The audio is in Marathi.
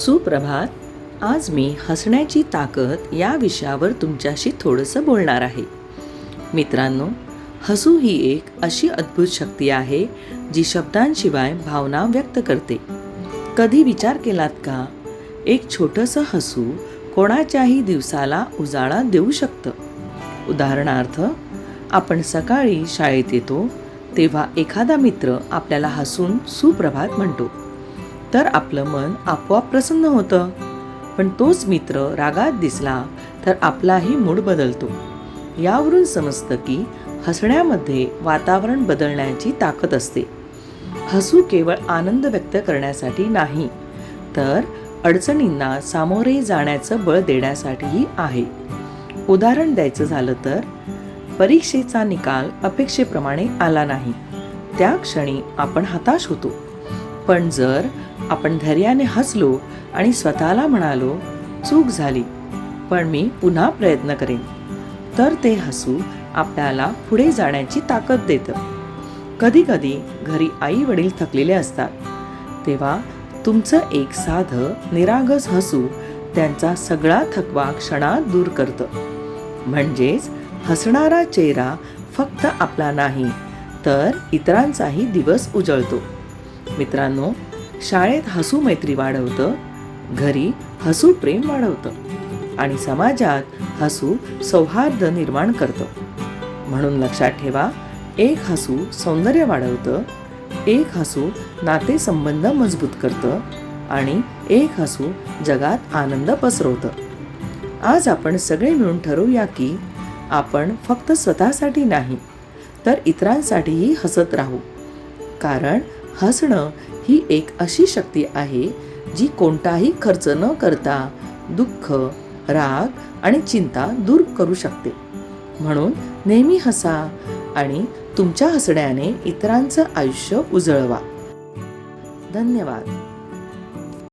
सुप्रभात. आज मी हसण्याची ताकद या विषयावर तुमच्याशी थोडंसं बोलणार आहे. मित्रांनो हसू ही एक अशी अद्भुत शक्ती आहे जी शब्दांशिवाय भावना व्यक्त करते. कधी विचार केलात का? एक छोटंसं हसू कोणाच्याही दिवसाला उजाळा देऊ शकतं. उदाहरणार्थ आपण सकाळी शाळेत येतो तेव्हा एखादा मित्र आपल्याला हसून सुप्रभात म्हणतो. तर आपलं मन आपोआप प्रसन्न होतं. पण तोच मित्र रागात दिसला तर आपलाही मूड बदलतो. यावरून समजतं की हसण्यामध्ये वातावरण बदलण्याची ताकद असते. हसू केवळ आनंद व्यक्त करण्यासाठी नाही तर अडचणींना सामोरे जाण्याचं बळ देण्यासाठीही आहे. उदाहरण द्यायचं झालं तर परीक्षेचा निकाल अपेक्षेप्रमाणे आला नाही. त्या क्षणी आपण हताश होतो. पण जर आपण धैर्याने हसलो आणि स्वतःला म्हणालो चूक झाली पण मी पुन्हा प्रयत्न करेन तर ते हसू आपल्याला पुढे जाण्याची ताकद देतं. कधीकधी घरी आई वडील थकलेले असतात. तेव्हा तुमचं एक साधं निरागस हसू त्यांचा सगळा थकवा क्षणात दूर करतं. म्हणजेच हसणारा चेहरा फक्त आपला नाही तर इतरांचाही दिवस उजळतो. मित्रांनो शाळेत हसू मैत्री वाढवतं घरी हसू प्रेम वाढवतं आणि समाजात हसू सौहार्द निर्माण करतं. म्हणून लक्षात ठेवा एक हसू सौंदर्य वाढवतं एक हसू नातेसंबंध मजबूत करतं आणि एक हसू जगात आनंद पसरवतं. आज आपण सगळे मिळून ठरवूया की आपण फक्त स्वतःसाठी नाही तर इतरांसाठीही हसत राहू. कारण हसणं ही एक अशी शक्ती आहे जी कोणताही खर्च न करता दुःख राग आणि चिंता दूर करू शकते. म्हणून नेहमी हसा आणि तुमच्या हसण्याने इतरांचं आयुष्य उजळवा. धन्यवाद.